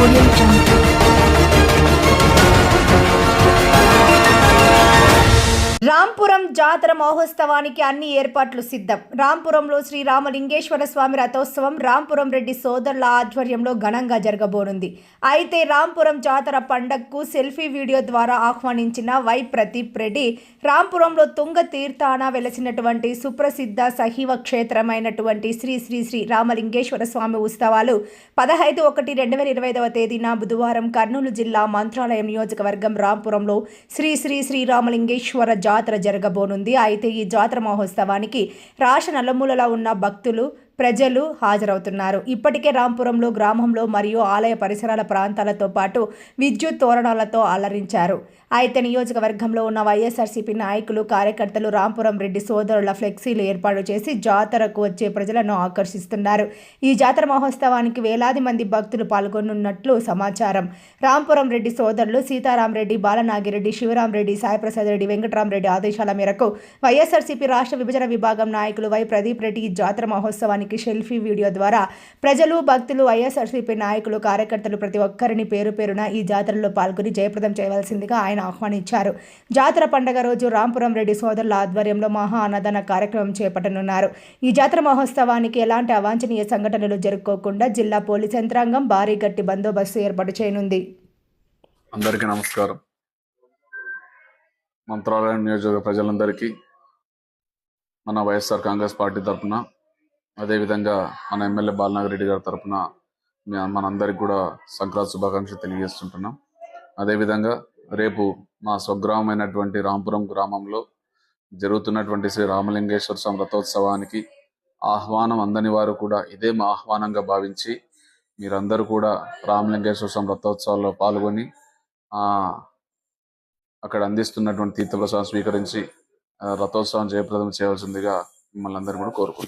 我愿意长大。జాతర మహోత్సవానికి అన్ని ఏర్పాట్లు సిద్ధం. రాంపురంలో శ్రీ రామలింగేశ్వర స్వామి రథోత్సవం రాంపురం రెడ్డి సోదరుల ఆధ్వర్యంలో ఘనంగా జరగబోనుంది. అయితే రాంపురం జాతర పండగకు సెల్ఫీ వీడియో ద్వారా ఆహ్వానించిన వై ప్రదీప్ రెడ్డి రాంపురంలో తుంగ తీర్థాన వెలసినటువంటి సుప్రసిద్ధ సహీవ క్షేత్రమైనటువంటి శ్రీ శ్రీ శ్రీ రామలింగేశ్వర స్వామి ఉత్సవాలు పదహైదు ఒకటి రెండు వేల ఇరవై ఐదవ తేదీన బుధవారం కర్నూలు జిల్లా మంత్రాలయం నియోజకవర్గం రాంపురంలో శ్రీ శ్రీ శ్రీ రామలింగేశ్వర జాతర జరగబోనుంది అయితే ఈ జాతర మహోత్సవానికి రాష్ట్ర నలుమూలలో ఉన్న భక్తులు ప్రజలు హాజరవుతున్నారు. ఇప్పటికే రాంపురంలో గ్రామంలో మరియు ఆలయ పరిసరాల ప్రాంతాలతో పాటు విద్యుత్ తోరణాలతో అలరించారు. అయితే నియోజకవర్గంలో ఉన్న వైఎస్ఆర్సీపీ నాయకులు కార్యకర్తలు రాంపురం రెడ్డి సోదరుల ఫ్లెక్సీలు ఏర్పాటు చేసి జాతరకు వచ్చే ప్రజలను ఆకర్షిస్తున్నారు. ఈ జాతర మహోత్సవానికి వేలాది మంది భక్తులు పాల్గొనున్నట్లు సమాచారం. రాంపురం రెడ్డి సోదరులు సీతారాం రెడ్డి బాలనాగిరెడ్డి శివరాం రెడ్డి సాయిప్రసాద్ రెడ్డి వెంకటరామరెడ్డి ఆదేశాల మేరకు వైఎస్ఆర్సీపీ రాష్ట్ర విభజన విభాగం నాయకులు వై ప్రదీప్ రెడ్డి ఈ జాతర మహోత్సవానికి సెల్ఫీ వీడియో ద్వారా ప్రజలు భక్తులు వైఎస్ఆర్సీపీ నాయకులు కార్యకర్తలు ప్రతి ఒక్కరిని పేరు పేరున ఈ జాతరలో పాల్గొని జయప్రదం చేయవలసిందిగా ఆయన ఆహ్వానించారు. జాతర పండగ రోజు రాంపురం రెడ్డి సోదరుల ఆధ్వర్యంలో మహా అన్నదాన కార్యక్రమం చేపట్టనున్నారు. ఈ జాతర మహోత్సవానికి ఎలాంటి అవాంఛనీయ సంఘటనలు జరుపుకోకుండా జిల్లా పోలీస్ యంత్రాంగం భారీ గట్టి బందోబస్తు ఏర్పాటు చేయనుంది. అందరికీ నమస్కారం. మంత్రాలయం నియోజకవర్గ ప్రజలందరికీ మన వైఎస్ఆర్ కాంగ్రెస్ పార్టీ తరఫున అదేవిధంగా మన ఎమ్మెల్యే బాలనాగర్ రెడ్డి గారి తరఫున మనందరికి కూడా సంక్రాంతి శుభాకాంక్షలు తెలియజేస్తుంటున్నాం. అదేవిధంగా రేపు మా స్వగ్రామమైనటువంటి రాంపురం గ్రామంలో జరుగుతున్నటువంటి శ్రీ రామలింగేశ్వర స్వామి రథోత్సవానికి ఆహ్వానం అందని వారు కూడా ఇదే మా ఆహ్వానంగా భావించి మీరందరూ కూడా రామలింగేశ్వర స్వామి రథోత్సవాల్లో పాల్గొని అక్కడ అందిస్తున్నటువంటి తీర్థప్రసాదం స్వీకరించి రథోత్సవం జయప్రదం చేయవలసిందిగా మిమ్మల్ని అందరూ కూడా కోరుకుంటున్నాం.